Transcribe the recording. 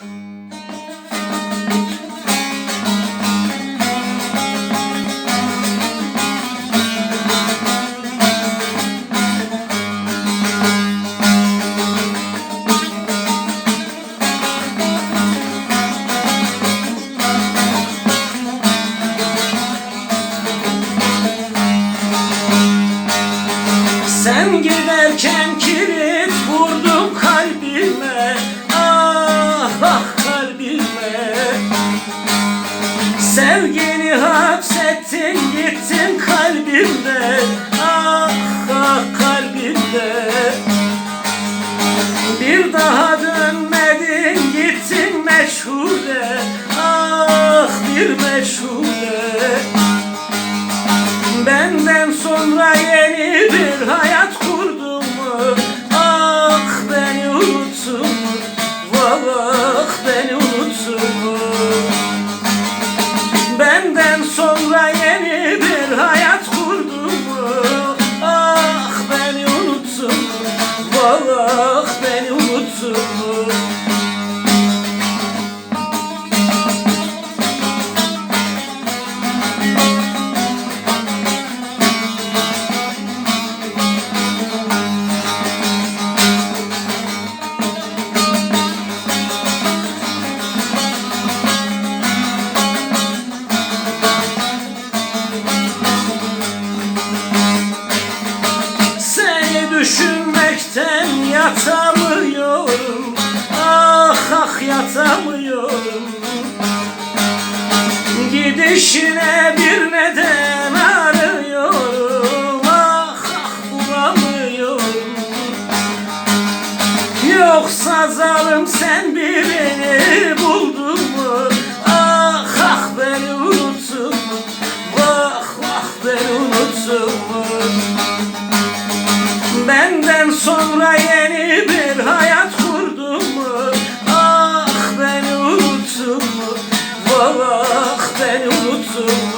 Sen Sevgini hapsettin gittin kalbimde. Ah ah kalbimde. Bir daha dönmedin gittin meşhule. Ah bir meşhule. Benden sonra yeni bir hayat Düşünmekten yatamıyorum. Ah ah yatamıyorum. Gidişine bir neden arıyorum. Ah ah bulamıyorum. Yoksa zalım sen birini Yeni bir hayat kurdum mu? Ah beni unuttun mu? Valah beni unuttun mu?